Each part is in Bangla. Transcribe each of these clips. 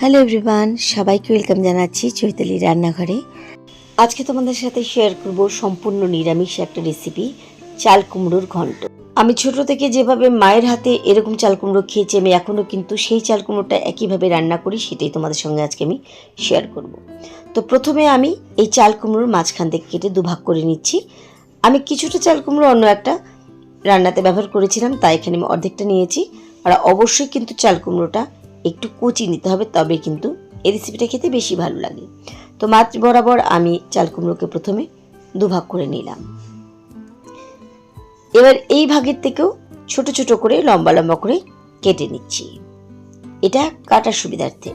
হ্যালো এভরিওয়ান সবাইকে ওয়েলকাম জানাচ্ছি চৈতালি রান্নাঘরে। আজকে তোমাদের সাথে শেয়ার করব সম্পূর্ণ নিরামিষ একটা রেসিপি চাল কুমড়োর ঘন্ট। আমি ছোট থেকে যেভাবে মায়ের হাতে এরকম চাল কুমড়ো খেয়েছি, আমি এখনও কিন্তু সেই চাল কুমড়োটা একইভাবে রান্না করি, সেটাই তোমাদের সঙ্গে আজকে আমি শেয়ার করব। তো প্রথমে আমি এই চাল কুমড়োর মাঝখান থেকে কেটে দুভাগ করে নিচ্ছি। আমি কিছুটা চাল কুমড়ো অন্য একটা রান্নাতে ব্যবহার করেছিলাম, তাই এখানে আমি অর্ধেকটা নিয়েছি। আর অবশ্যই কিন্তু চাল কুমড়োটা একটু কুচি নিতে হবে, তবে কিন্তু এই রেসিপিটা খেতে বেশি ভালো লাগে। তো মাছ বরাবর আমি চাল কুমড়োকে প্রথমে দুভাগ করে নিলাম। এবার এই ভাগের থেকেও ছোট ছোট করে, লম্বা লম্বা করে কেটে নিচ্ছি। এটা কাটার সুবিধার্থে।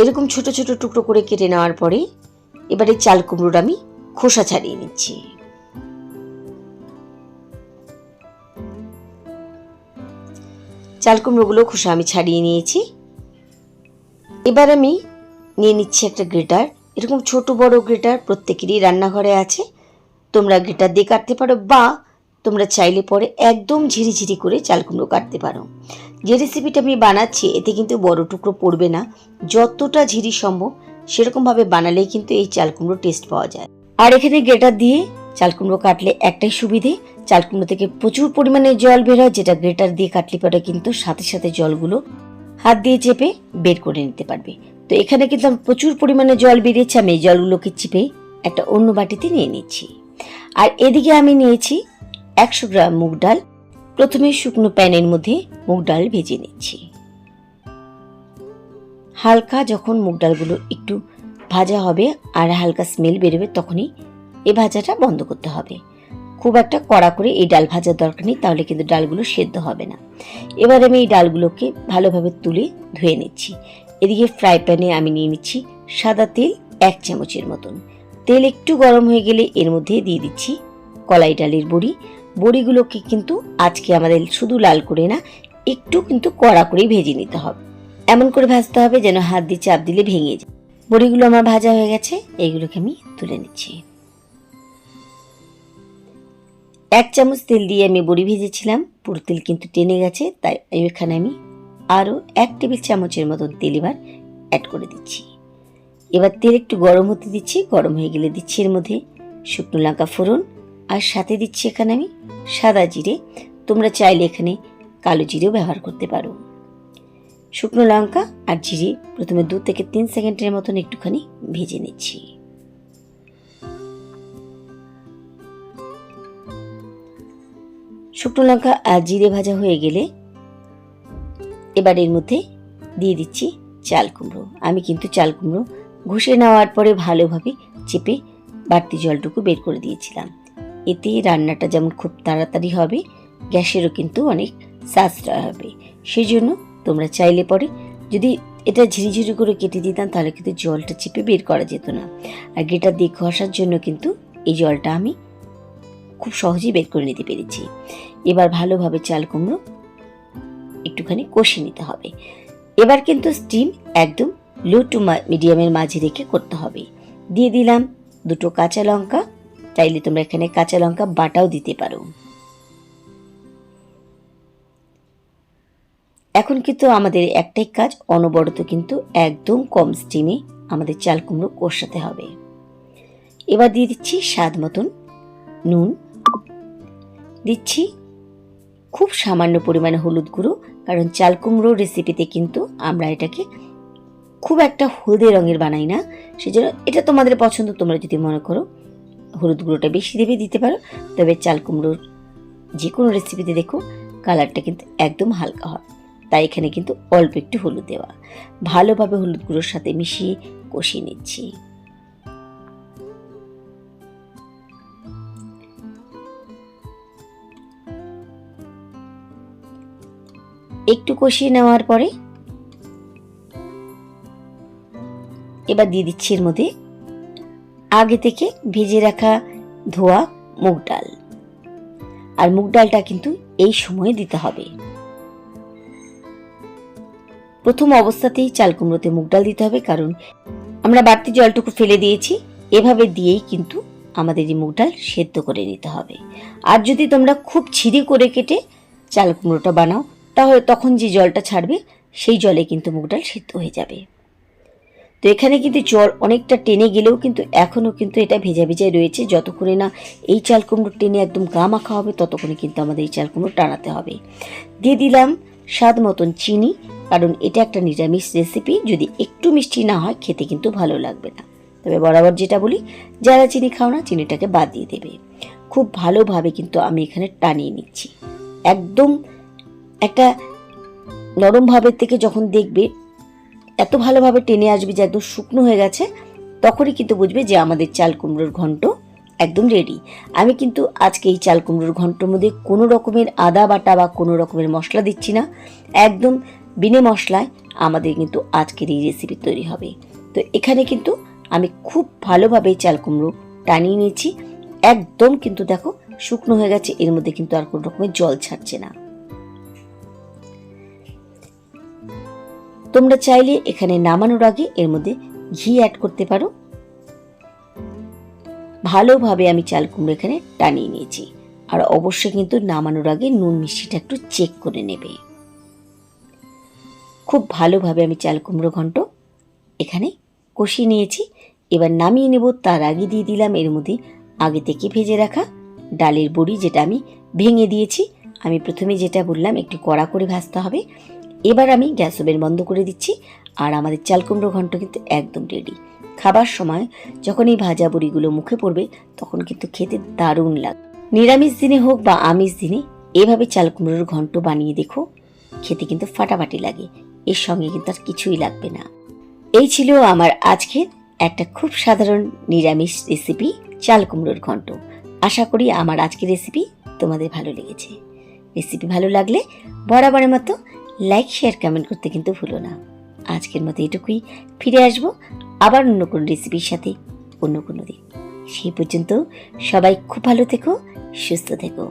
এরকম ছোট ছোট টুকরো করে কেটে নেওয়ার পরে এবারে চাল কুমড়োটা আমি খোসা ছাড়িয়ে নিচ্ছি। চাল কুমড়োগুলো খোসা আমি ছাড়িয়ে নিয়েছি। এবার আমি নিয়ে নিচ্ছি একটা গ্রেটার। এরকম ছোট বড় গ্রেটার প্রত্যেকেরই রান্নাঘরে আছে। তোমরা গ্রেটার দিয়ে কাটতে পারো বা তোমরা চাইলে পরে একদম ঝিরিঝিরি করে চাল কুমড়ো কাটতে পারো। যে রেসিপিটা আমি বানাচ্ছি, এতে কিন্তু বড় টুকরো পড়বে না। যতটা ঝিরি সম্ভব, সেরকমভাবে বানালেই কিন্তু এই চাল কুমড়ো টেস্ট পাওয়া যায়। আর এখানে গ্রেটার দিয়ে চাল কুমড়ো কাটলে একটাই সুবিধে চাল কুমড়ো থেকে প্রচুর পরিমাণে জল বের হয়, যেটা গ্রেটার দিয়ে কাটলে পরে কিন্তু সাথে সাথে জলগুলো হাত দিয়ে চেপে বের করে নিতে পারবে। তো এখানে কিন্তু আমার প্রচুর পরিমাণে জল বেরিয়েছে, আমি এই জলগুলোকে চিপে একটা অন্য বাটিতে নিয়ে নিচ্ছি। আর এদিকে আমি নিয়েছি একশো গ্রাম মুগ ডাল। প্রথমে শুকনো প্যানের মধ্যে মুগ ডাল ভেজে নিচ্ছি। হালকা যখন মুগ ডালগুলো একটু ভাজা হবে আর হালকা স্মেল বেরোবে, তখনই এই ভাজাটা বন্ধ করতে হবে। খুব একটা কড়া করে এই ডাল ভাজার দরকার নেই, তাহলে কিন্তু ডালগুলো সেদ্ধ হবে না। এবার আমি এই ডালগুলোকে ভালোভাবে তুলে ধুয়ে নিচ্ছি। এদিকে ফ্রাই প্যানে আমি নিয়ে নিচ্ছি সাদা তেল এক চামচের মতন। তেল একটু গরম হয়ে গেলে এর মধ্যে দিয়ে দিচ্ছি কলাই ডালের বড়ি। বড়িগুলোকে কিন্তু আজকে আমাদের শুধু লাল করে না, একটু কিন্তু কড়া করেই ভেজে নিতে হবে। এমন করে ভাজতে হবে যেন হাত দিয়ে চাপ দিলে ভেঙে যায়। বড়িগুলো আমার ভাজা হয়ে গেছে এইগুলোকে আমি তুলে নিচ্ছি। এক চামচ তেল দিয়ে আমি বড়ি ভেজেছিলাম। পুরো তেল কিন্তু টেনে গেছে, তাই এখানে আমি আরও এক টেবিল চামচের মতন তেল এবার অ্যাড করে দিচ্ছি। এবার তেল একটু গরম হতে দিচ্ছি, গরম হয়ে গেলে দিচ্ছি এর মধ্যে শুকনো লঙ্কা ফোড়ন, আর সাথে দিচ্ছি এখানে আমি সাদা জিরে। তোমরা চাইলে এখানে কালো জিরেও ব্যবহার করতে পারো। শুকনো লঙ্কা আর জিরে প্রথমে দু থেকে তিন সেকেন্ডের মতন একটুখানি ভেজে নিচ্ছি। শুকনো লঙ্কা আর জিরে ভাজা হয়ে গেলে এবার এর মধ্যে দিয়ে দিচ্ছি চাল কুমড়ো। আমি কিন্তু চাল কুমড়ো ঘষে নেওয়ার পরে ভালোভাবে চেপে বাড়তি জলটুকু বের করে দিয়েছিলাম। এতে রান্নাটা যেমন খুব তাড়াতাড়ি হবে, গ্যাসেরও কিন্তু অনেক সাশ্রয় হবে। সেই জন্য তোমরা চাইলে পরে যদি এটা ঝিরিঝিরি করে কেটে দিতাম, তাহলে কিন্তু জলটা চেপে বের করা যেত না। আর গেটার দিয়ে ঘষার জন্য কিন্তু এই জলটা আমি খুব সহজেই বের করে নিতে পেরেছি। এবার ভালোভাবে চাল কুমড়ো একটুখানি কষে নিতে হবে। এবার কিন্তু স্টিম একদম লো টু মিডিয়ামের মাঝে রেখে করতে হবে। দিয়ে দিলাম দুটো কাঁচা লঙ্কা, চাইলে তোমরা এখানে কাঁচা লঙ্কা বাটাও দিতে পারো। এখন কিন্তু আমাদের একটাই কাজ, অনবরত কিন্তু একদম কম স্টিমে আমাদের চাল কুমড়ো কষাতে হবে। এবার দিয়ে দিচ্ছি স্বাদ মতন নুন দিচ্ছি। খুব সামান্য পরিমাণে হলুদ গুঁড়ো, কারণ চাল কুমড়ো রেসিপিতে কিন্তু আমরা এটাকে খুব একটা হলদে রঙের বানাই না। সেজন্য এটা তোমাদের পছন্দ, তোমরা যদি মনে করো হলুদ গুঁড়োটা বেশি দেবে দিতে পারো। তবে চাল কুমড়োর যে কোনো রেসিপিতে দেখো কালারটা কিন্তু একদম হালকা হয়। তাই এখানে কিন্তু অল্প একটু হলুদ দেওয়া। ভালোভাবে হলুদ গুঁড়োর সাথে মিশিয়ে কষিয়ে নিচ্ছি। একটু কষিয়ে নেওয়ার পরে এবার দিয়ে দিচ্ছি এর মধ্যে আগে থেকে ভেজে রাখা ধোয়া মুগ ডাল। আর মুগ ডালটা কিন্তু এই সময়ে দিতে হবে। প্রথম অবস্থাতেই চাল কুমড়োতে মুগ ডাল দিতে হবে কারণ আমরা বাড়তি জলটুকু ফেলে দিয়েছি, এভাবে দিয়েই কিন্তু আমাদের এই মুগ ডাল সেদ্ধ করে নিতে হবে। আর যদি তোমরা খুব ছিঁড়ে করে কেটে চাল কুমড়োটা বানাও তাহলে তখন যে জলটা ছাড়বে, সেই জলে কিন্তু মুগ ডাল সেদ্ধ হয়ে যাবে। তো এখানে কিন্তু জল অনেকটা টেনে গেলেও কিন্তু এখনও কিন্তু এটা ভেজা ভেজাই রয়েছে। যতক্ষণে না এই চাল কুমড়ো টেনে একদম গা মাখা হবে, ততক্ষণে কিন্তু আমাদের এই চাল কুমড়ো টানাতে হবে। দিয়ে দিলাম স্বাদ মতন চিনি, কারণ এটা একটা নিরামিষ রেসিপি যদি একটু মিষ্টি না হয়, খেতে কিন্তু ভালো লাগবে না। তবে বরাবর যেটা বলি, যারা চিনি খাও না, চিনিটাকে বাদ দিয়ে দেবে। খুব ভালোভাবে কিন্তু আমি এখানে টানিয়ে নিচ্ছি। একদম একটা নরম ভাবের থেকে যখন দেখবে, এত ভালোভাবে টেনে আসবে যে একদম শুকনো হয়ে গেছে, তখনই কিন্তু বুঝবে যে আমাদের চাল কুমড়োর ঘন্ট একদম রেডি আমি কিন্তু আজকে এই চাল কুমড়োর ঘন্টর মধ্যে কোনো রকমের আদা বাটা বা কোনো রকমের মশলা দিচ্ছি না। একদম বিনে মশলায় আমাদের কিন্তু আজকের এই রেসিপি তৈরি হবে। তো এখানে কিন্তু আমি খুব ভালোভাবে চাল কুমড়ো টানিয়ে নিয়েছি। একদম কিন্তু দেখো শুকনো হয়ে গেছে, এর মধ্যে কিন্তু আর কোনো রকমের জল ছাড়ছে না। তোমরা চাইলে এখানে নামানোর আগে এর মধ্যে ঘি অ্যাড করতে পারো। ভালোভাবে আমি চাল কুমড়ো এখানে টানিয়ে নিয়েছি। আর অবশ্যই কিন্তু নামানোর আগে নুন মিষ্টিটা একটু চেক করে নেবে। খুব ভালোভাবে আমি চাল কুমড়ো ঘন্ট এখানে কষিয়ে নিয়েছি। এবার নামিয়ে নেব, তার আগে দিয়ে দিলাম এর মধ্যে আগে থেকে ভেজে রাখা ডালের বড়ি, যেটা আমি ভেঙে দিয়েছি। আমি প্রথমে যেটা বললাম, একটু কড়া করে ভাজতে হবে। এবার আমি গ্যাস ওভেন বন্ধ করে দিচ্ছি, আর আমাদের চাল কুমড়ো ঘন্ট কিন্তু একদম রেডি খাবার সময় যখন এই ভাজা বড়িগুলো মুখে পড়বে, তখন কিন্তু খেতে দারুণ লাগে নিরামিষ দিনে হোক বা আমিষ দিনে, এভাবে চাল কুমড়োর ঘন্ট বানিয়ে দেখো, খেতে কিন্তু ফাটাফাটি লাগে। এর সঙ্গে কিন্তু আর কিছুই লাগবে না। এই ছিল আমার আজকের একটা খুব সাধারণ নিরামিষ রেসিপি চাল কুমড়োর ঘন্ট। আশা করি আমার আজকের রেসিপি তোমাদের ভালো লেগেছে। রেসিপি ভালো লাগলে বরাবরের মতো লাইক শেয়ার কমেন্ট করতে কিন্তু ভুলো না। আজকের মতো এটুকুই। ফিরে আসব আবার অন্য কোনো রেসিপির সাথে, অন্য কোনো দিন। সেই পর্যন্ত সবাই খুব ভালো থেকো, সুস্থ থেকো।